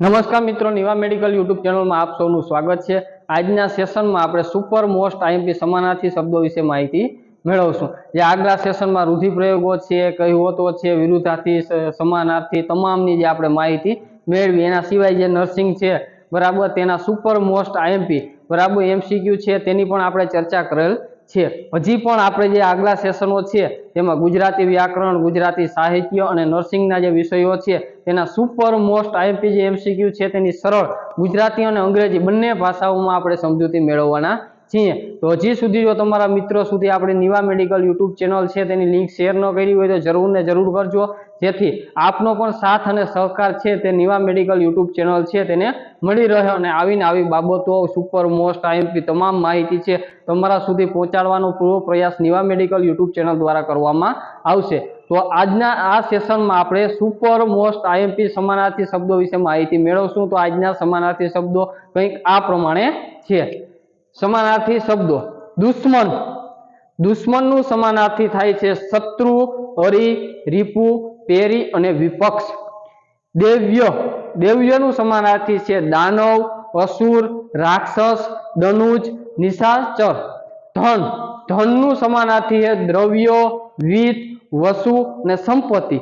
નમસ્કાર મિત્રો, Niva medical YouTube ચેનલમાં આપ સૌનું સ્વાગત છે. આજના સેશનમાં આપણે સુપર મોસ્ટ આઈએમપી સમાનાર્થી શબ્દો વિશે માહિતી મેળવશું. જે આગલા સેશનમાં રૂઢિપ્રયોગો છે, કહેવતો છે, વિરુદ્ધાર્થી સમાનાર્થી તમામની જે આપણે માહિતી મેળવી, એના સિવાય જે નર્સિંગ છે, બરાબર, તેના સુપર મોસ્ટ આઈએમપી, બરાબર, એમસીક્યુ છે, તેની પણ આપણે ચર્ચા કરેલ છે. હજી પણ આપણે જે આગલા સેશનો છે, તેમાં ગુજરાતી વ્યાકરણ, ગુજરાતી સાહિત્ય અને નર્સિંગના જે વિષયો છે, તેના સુપર મોસ્ટ આઈએમપી જે એમસીક્યુ છે, તેની સરળ ગુજરાતી અને અંગ્રેજી બંને ભાષાઓમાં આપણે સમજૂતી મેળવવાના છીએ તો હજી સુધી જો તમારા મિત્રો સુધી આપણે નિવા મેડિકલ યુટ્યુબ ચેનલ છે, તેની લિંક શેર ન કરી હોય તો જરૂર ને જરૂર કરજો. જેથી આપનો પણ સાથ અને સહકાર છે, તે નિવા મેડિકલ યુટ્યુબ ચેનલ છે, તેને મળી રહે અને આવીને આવી બાબતો સુપર મોસ્ટ આઈએમપી તમામ માહિતી છે, તમારા સુધી પહોંચાડવાનો પૂરો પ્રયાસ નિવા મેડિકલ યુટ્યુબ ચેનલ દ્વારા કરવામાં આવશે. તો આજના આ સેશનમાં આપણે સુપર મોસ્ટ આઈએમપી સમાનાર્થી શબ્દો વિશે માહિતી મેળવશું. તો આજના સમાનાર્થી શબ્દો કંઈક આ પ્રમાણે છે. સમાનાર્થી શબ્દો. દુશ્મન. દુશ્મનનું સમાનાર્થી થાય છે શત્રુ, હરિ, રીપુ, પેરી અને વિપક્ષ. દેવ્ય. દેવ્યનું સમાનાર્થી છે દાનવ, અસુર, રાક્ષસ દનુજ નિશાચર. ધન. ધનનું સમાનાર્થી છે દ્રવ્યો, વિત, વસુ અને સંપત્તિ.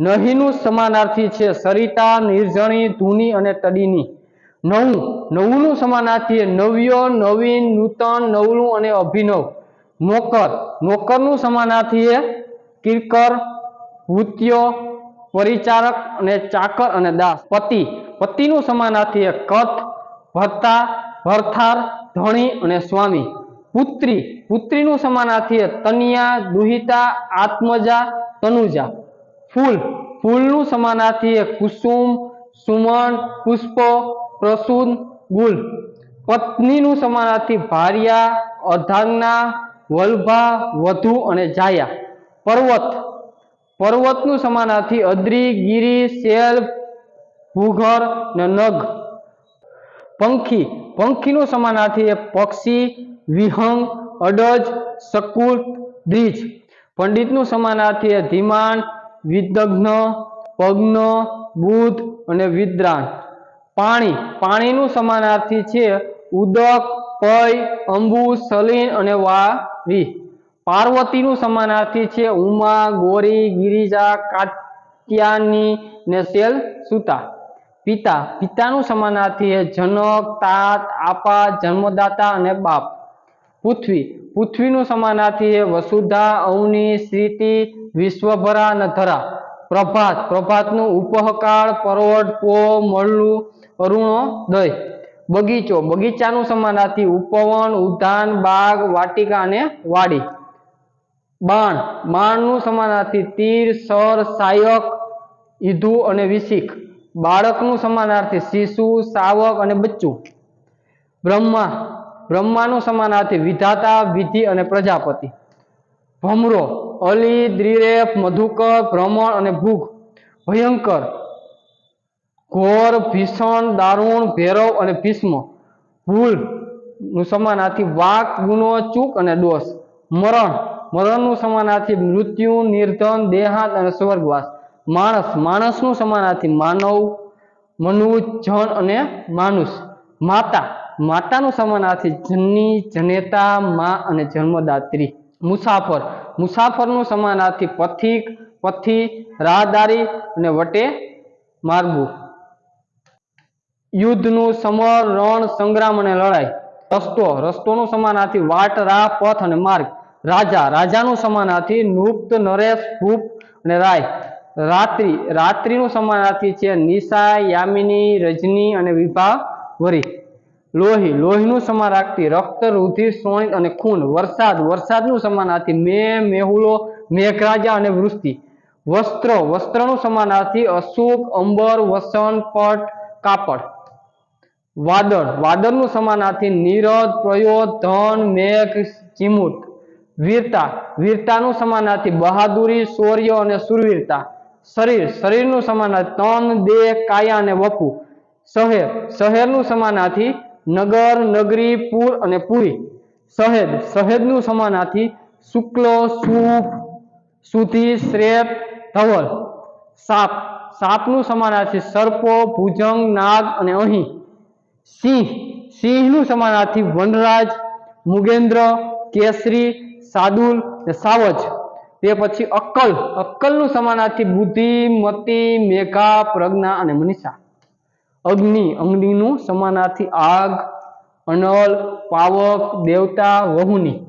નહીનું સમાનાર્થી છે સરિતા, નિર્જણી, ધૂની અને તડીની. નવું. નવુંનું સમાનાર્થી નવ્ય, નવીન, નૂતન, નવલું અને અભિનવ. નોકર. નોકરનું સમાનાર્થી છે કિરકર, ભૂત્ય, પરિચારક અને ચાકર અને દાસ. પતિ. પતિનું સમાનાર્થી કથ, ભરતા, ભરથાર, ધણી અને સ્વામી. પુત્રી. પુત્રીનું સમાનાર્થી તનિયા, દુહિતા, આત્મજા, તનુજા. ફૂલ. ફૂલનું સમાનાર્થી કુસુમ, સુમન, પુષ્પો પ્રસૂન ગુલ. પત્નીનું સમાનાર્થી ભાર્યા અર્ધાંગના વલ્ભા, વધુ અને જાયા. પર્વત. પર્વતનું સમાનાર્થી અદ્રી, ગિરી શેલ ભૂઘર ને નગ. પંખી. પંખીનું સમાનાર્થી એ પક્ષી, વિહંગ, અડજ શકુટ દ્વિજ પંડિતનું સમાનાર્થી એ ધીમાન વિદગ્ન, પગ્ન, બુધ અને વિદ્રાન પાણી. પાણીનું સમાનાર્થી છે ઉદક, પય, અંબુ, સલીન અને વારી પાર્વતીનું સમાનાર્થી છે ઉમા, ગોરી, ગિરિજા કાત્યાની ને સેલ સુતા. પિતા. પિતાનું સમાનાર્થી છે જનક, તાત, આપા, જન્મદાતા અને બાપ. પૃથ્વી. પૃથ્વીનું સમાનાર્થી છે વસુધા, અવની, શ્રીતિ, વિશ્વભરા અને ધરા. પ્રભાત. પ્રભાતનું ઉપહકાળ પરોઢ પો મળું અરુણોદય બગીચો. બગીચાનું સમાનાર્થી ઉપવન, ઉદ્યાન, બાગ, વાટિકા અને વાડી. બાણ. બાણનું સમાનાર્થી તીર, સર, સાયક, ઈધુ અને વિશિખ. બાળકનું સમાનાર્થી શિશુ, સાવક અને બચ્ચું. બ્રહ્મા. બ્રહ્માનું સમાનાર્થી વિધાતા, વિધિ અને પ્રજાપતિ. ભમરો. અલી દ્રિરેફ મધુકર, ભ્રમણ અને ભૂખ ભયંકર. ઘોર, ભીષણ, દારૂણ, ભૈરવ અને ભીષ્મ. ભૂલ. નું સમાનાર્થી વાક, ગુનો, ચૂક અને દોષ. મરણ. મરણનું સમાનાર્થી મૃત્યુ, નિર્ધન, દેહાંત અને સ્વર્ગવાસ. માણસ. માણસનું સમાનાર્થી માનવ મનુજ જન અને માનુષ. માતા. માતાનું સમાનાર્થી જનની, જનેતા, મા અને જન્મદાત્રી. મુસાફર. મુસાફરનું સમાનાર્થી પથિક, પથી, રાહદારી અને વટે માર્ગું. યુદ્ધનું સમર, રણ, સંગ્રામ અને લડાઈ. રસ્તો, રસ્તોનું સમાનાર્થી વાટ, રાહ, પથ અને માર્ગ. રાજા, રાજાનું સમાનાર્થી નુપ્ત, નરેશ ભૂપ અને રાય. રાત્રિ, રાત્રિનું સમાનાર્થી છે નિશા યામિની, રજની અને વિભા વરી લોહી, લોહીનું સમાનાર્થી રક્ત, રુધિર, સોણિત અને ખૂન. વરસાદ, વરસાદનું સમાનાર્થી મે, મેહુલો, મેઘરાજા અને વૃષ્ટિ. વસ્ત્ર, વસ્ત્રનું સમાનાર્થી અશુક, અંબર વસન પટ, કાપડ. વાદળ. વાદળનું સમાનાર્થી નીરદ પ્રયોદ, ધન, મેઘ ચિમુટ વીરતા. વીરતાનું સમાનાર્થી બહાદુરી, શૌર્ય અને સુરવીરતા. શરીર. શરીરનું સમાનાર્થી તન, દેહ, કાયા અને વપુ. શહેર. શહેરનું સમાનાર્થી નગર, નગરી, પુર અને પુરી. શહેદ. સહેદનું સમાનાર્થી શુક્લ સુખ સુધી શ્રેત ધવલ. સાપ. સાપનું સમાનાર્થી સર્પો, ભુજંગ, નાગ અને અહીં. સિંહ. સિંહનું સમાનાર્થી વનરાજ, મુગેન્દ્ર, કેસરી, સાદુલ સાવજ. તે પછી અક્કલ. અક્કલનું સમાનાર્થી બુદ્ધિ, મતિ, મેઘા, પ્રજ્ઞા અને મનીષા. અગ્નિ. અગ્નિનું સમાનાર્થી આગ, અનલ, પાવક, દેવતા, વહુની.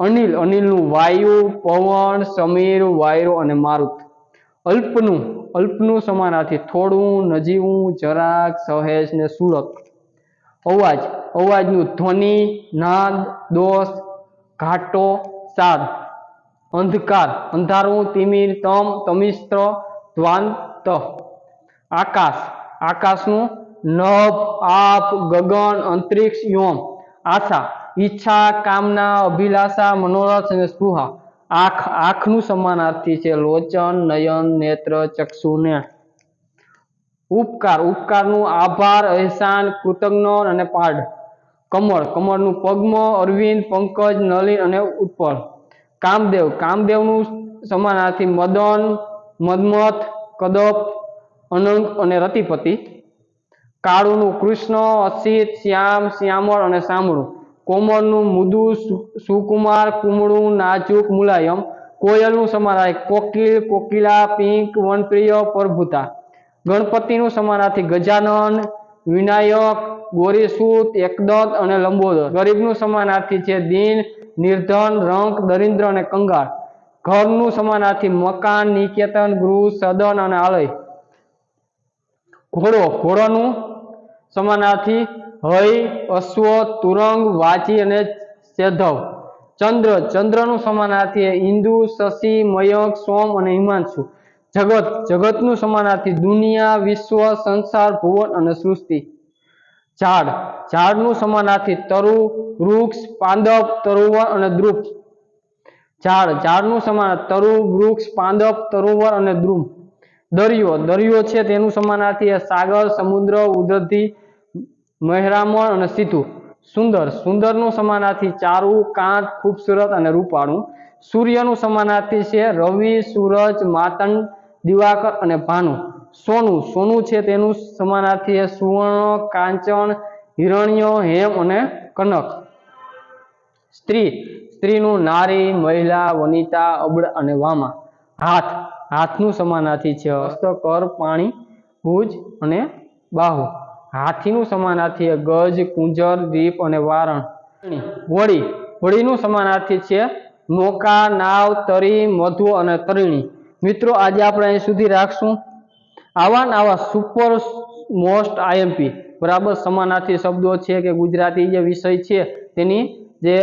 અનિલ. અનિલનું વાયુ, પવન, સમીર, વાયરો અને મારુત. અલ્પનું અલ્પનું સમાનાર્થી થોડું નજીવું, જરાક સહેજ ને સુલક અવાજ, અવાજનું ધ્વનિ, નાદ, દોષ, ઘાટો, સાદ. અંધકાર, અંધારું, તિમિર, તમ, તમિસ્ત્ર, દ્વાંત. આકાશ, આકાશનું નભ, આપ, ગગન, અંતરિક્ષ, યોમ. આશા, ઈચ્છા, કામના, અભિલાષા, મનોરથ અને સ્પૃહા. આંખ, આંખનું સમાનાર્થી છે. લોચન, નયન, નેત્ર, ચક્ષુ ને ઉપકાર, ઉપકારનું આભાર, અહેસાન કૃતજ્ઞ અને પાડ કમળ, કમળનું પદ્મ, અરવિંદ, પંકજ, નલિન અને ઉત્પળ કામદેવ, કામદેવનું સમાનાર્થી મદન, મદમથ, કદપ અનંગ અને રતિપતિ. કાળુનું કૃષ્ણ, અસિત, શ્યામ, શ્યામળ અને સામળું કોમળનું મુદું સુકુમાર, કુમળું, નાજુક, મુલાયમ, કોયલનું સમાનાર્થી કોકિલ, કોકિલા, પિંક, વનપ્રિય, પ્રભુતા. ગણપતિનું સમાનાર્થી ગજાનન, વિનાયક, ગોરીસૂત, એકદત અને લંબોદર. ગરીબનું સમાનાર્થી છે દીન, નિર્ધન, રંક દરિદ્ર અને કંગાળ. ઘરનું સમાનાર્થી મકાન, નિકેતન, ગૃહ, સદન અને આલય. ઘોડો, ઘોડાનું સમાનાર્થી હય અશ્વ, તુરંગ, વાચી અને સેધવ. ચંદ્ર, ચંદ્રનું સમાનાર્થી ઇન્દુ શશી, મયંક, સોમ અને હિમાંશુ. જગત, જગતનું સમાનાર્થી દુનિયા, વિશ્વ, સંસાર, ભુવન અને સૃષ્ટિ. ઝાડ, ઝાડનું સમાનાર્થી તરુ, વૃક્ષ, પાંદપ, તરુવર અને દ્રુપ ઝાડ, ઝાડનું સમાન, તરુ, વૃક્ષ, પાંદપ, તરુવર અને દ્રુમ દરિયો દરિયો છે તેનું સમાનાર્થી સાગર, સમુદ્ર ઉદધિ મહેરામણ અને સીધું સુંદર. સુંદરનું સમાનાર્થી ચારું, કાંત, ખૂબસૂરત અને રૂપાળું. સૂર્યનું સમાનાર્થી છે રવિ, સૂરજ માતંડ દિવાકર અને ભાનુ. સોનું. સોનું છે તેનું સમાનાર્થી છે સુવર્ણ, કાંચન, હિરણ્ય, હેમ અને કનક. સ્ત્રી. સ્ત્રીનું નારી, મહિલા, વનિતા, અબળ અને વામા. હાથ. હાથનું સમાનાર્થી છે હસ્તકર, પાણી, ભુજ અને બાહુ. હાથીનું સમાનાર્થી ગજ, કુંજર, દીપ અને વારણ. હોળી હોળીનું સમાનાર્થી છે નૌકા, નાવ, તરી, મધુ અને તરીણી. મિત્રો, આજે આપણે અહીં સુધી રાખશું. આવા આવા સુપર મોસ્ટ આઈએમપી બરાબર, સમાનાર્થી શબ્દો છે કે ગુજરાતી જે વિષય છે, તેની જે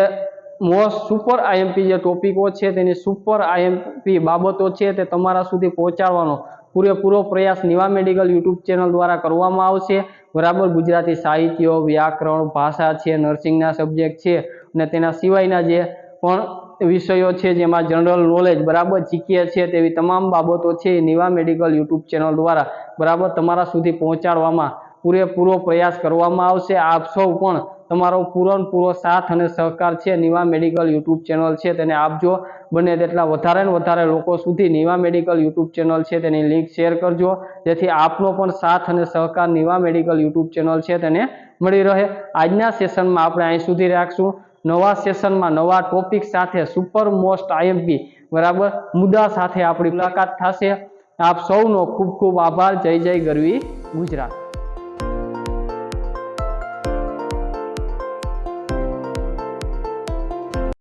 મોસ્ટ સુપર આઈએમપી જે ટોપિકો છે, તેની સુપર આઈએમપી બાબતો છે, તે તમારા સુધી પહોંચાડવાનો પૂરેપૂરો પ્રયાસ નિવા મેડિકલ યુટ્યુબ ચેનલ દ્વારા કરવામાં આવશે. બરાબર ગુજરાતી સાહિત્ય, વ્યાકરણ, ભાષા છે, નર્સિંગના સબ્જેક્ટ છે અને તેના સિવાયના જે પણ વિષયો છે જેમાં જનરલ નોલેજ બરાબર જીકે છે તેવી તમામ બાબતો છે એ નિવા મેડિકલ યુટ્યુબ ચેનલ દ્વારા બરાબર તમારા સુધી પહોંચાડવામાં પૂરેપૂરો પ્રયાસ કરવામાં આવશે. આપ સૌ પણ તમારો પૂરણપૂરો સાથ અને સહકાર છે. નિવા મેડિકલ યુટ્યુબ ચેનલ છે. તેને આપજો બને તેટલા વધારે ને વધારે લોકો સુધી નિવા મેડિકલ યુટ્યુબ ચેનલ છે. તેની લિંક શેર કરજો. જેથી આપનો પણ સાથ અને સહકાર નિવા મેડિકલ યુટ્યુબ ચેનલ છે તેને મળી રહે. આજના સેશનમાં આપણે અહીં સુધી રાખશું. નવા સેશનમાં નવા ટોપિક સાથે સુપર મોસ્ટ આઈએમપી, બરાબર? મુદ્દા સાથે આપણી મુલાકાત થશે. આપ સૌનો ખૂબ ખૂબ આભાર. જય જય ગરવી ગુજરાત.